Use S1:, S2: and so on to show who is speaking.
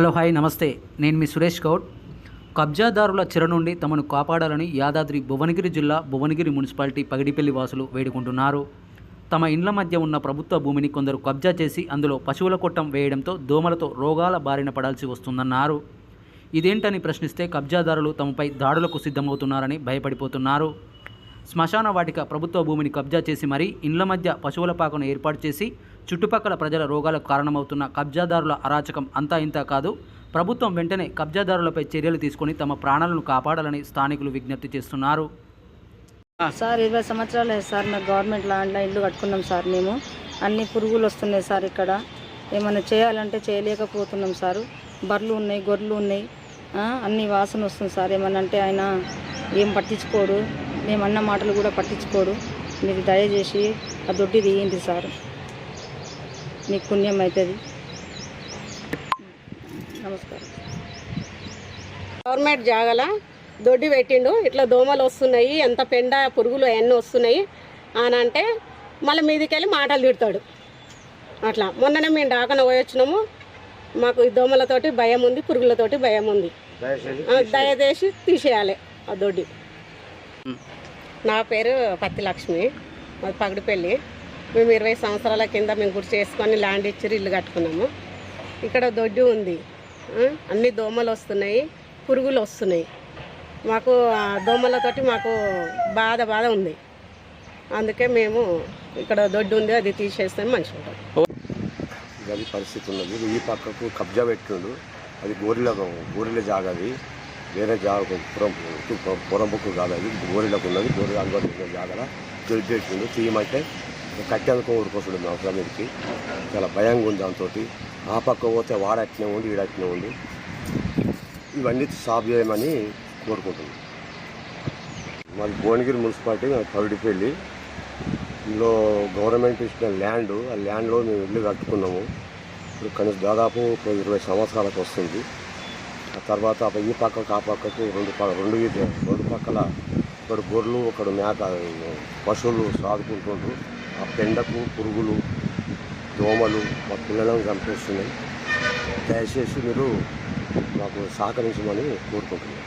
S1: Hello hi నమస్తే. నేను మీ సురేష్ గౌడ్. కబ్జాదారుల చెర నుండి తమను కాపాడాలని యాదాద్రి భువనగిరి జిల్లా భువనగిరి మున్సిపాలిటీ పగిడిపల్లి వాసులు వేడుకుంటున్నారు. తమ ఇండ్ల మధ్య ఉన్న ప్రభుత్వ భూమిని కొందరు కబ్జా చేసి అందులో పశువుల కొట్టం వేయడంతో దోమలతో రోగాల బారిన పడాల్సి వస్తుందన్నారు. ఇదేంటని ప్రశ్నిస్తే కబ్జాదారులు తమపై దాడులకు సిద్ధమవుతున్నారని భయపడిపోతున్నారు. శ్మశాన వాటిక ప్రభుత్వ భూమిని కబ్జా చేసి మరీ ఇండ్ల మధ్య పశువుల పాకను ఏర్పాటు చేసి చుట్టుపక్కల ప్రజల రోగాలకు కారణమవుతున్న కబ్జాదారుల అరాచకం అంతా ఇంతా కాదు. ప్రభుత్వం వెంటనే కబ్జాదారులపై చర్యలు తీసుకొని తమ ప్రాణాలను కాపాడాలని స్థానికులు విజ్ఞప్తి చేస్తున్నారు.
S2: సార్ ఇరవై సంవత్సరాలు సార్ మేము గవర్నమెంట్ ల్యాండ్లో ఇల్లు కట్టుకున్నాం సార్ మేము. అన్ని పురుగులు వస్తున్నాయి సార్ ఇక్కడ. ఏమైనా చేయాలంటే చేయలేకపోతున్నాం సార్. బర్రెలు ఉన్నాయి గొర్రెలు ఉన్నాయి. అన్ని వాసన వస్తుంది సార్. ఏమన్నా అంటే ఆయన ఏం పట్టించుకోడు. మేము అన్న మాటలు కూడా పట్టించుకోడు. మీరు దయచేసి ఆ దొడ్డి తీయండి సార్. మీకు పుణ్యం అవుతుంది. నమస్కారం.
S3: గవర్నమెంట్ జాగల దొడ్డి పెట్టిండు. ఇట్లా దోమలు వస్తున్నాయి ఎంత పెండ పురుగులు అవన్నీ వస్తున్నాయి అని అంటే మళ్ళీ మీదికెళ్ళి మాటలు తిడతాడు. అట్లా. మొన్ననే మేము డాకన పోయొచ్చినాము మాకు ఈ దోమలతోటి భయం ఉంది పురుగులతోటి భయం ఉంది. దయచేసి తీసేయాలి. ఆ దొడ్డి. నా పేరు పత్తి లక్ష్మి. మాది పగడిపల్లి. మేము ఇరవై సంవత్సరాల కింద మేము గుర్తు చేసుకొని ల్యాండ్ ఇచ్చి ఇల్లు కట్టుకున్నాము. ఇక్కడ దొడ్డి ఉంది. అన్ని దోమలు వస్తున్నాయి పురుగులు వస్తున్నాయి. మాకు ఆ దోమలతోటి మాకు బాధ బాధ ఉంది. అందుకే మేము ఇక్కడ దొడ్డు ఉంది అది తీసేస్తే మంచిగా
S4: అది పరిస్థితి ఉన్నది. ఈ పక్కకు కబ్జా పెట్టిండు అది గోరిల గోరిల జాగది అది. వేరే జాగా పురం పురంబుకు కాదు అది. గోరిలకు ఉన్నది. గోరి అనుభవించిన జాగా పెట్టిండు తీయమంటే కట్టేందుకు ఊరుకొస్తుంది మా మీదకి చాలా భయంగా ఉంది దాంతో ఆ పక్క పోతే వాడట్నే ఉండి ఈడట్నే ఉండి ఇవన్నీ సాఫ్ చేయమని కోరుకుంటున్నాం మాది భువనగిరి మున్సిపాలిటీ పవిడిపల్లి. ఇందులో గవర్నమెంట్ ఇచ్చిన ల్యాండ్ ఆ ల్యాండ్లో మేము ఇల్లు కట్టుకున్నాము. ఇప్పుడు కనీసం దాదాపు ఒక ఇరవై సంవత్సరాలకు వస్తుంది. ఆ తర్వాత ఈ పక్కకు ఆ పక్కకు రెండు రెండు రెండు పక్కల. ఒకడు గొర్రెలు ఒకడు మేక పశువులు సాదుకుంటుండ్రు. ఆ పెండకు పురుగులు దోమలు మా పిల్లలను చంపేస్తున్నాయి. దయచేసి మీరు మాకు సహకరించమని కోరుకుంటున్నాను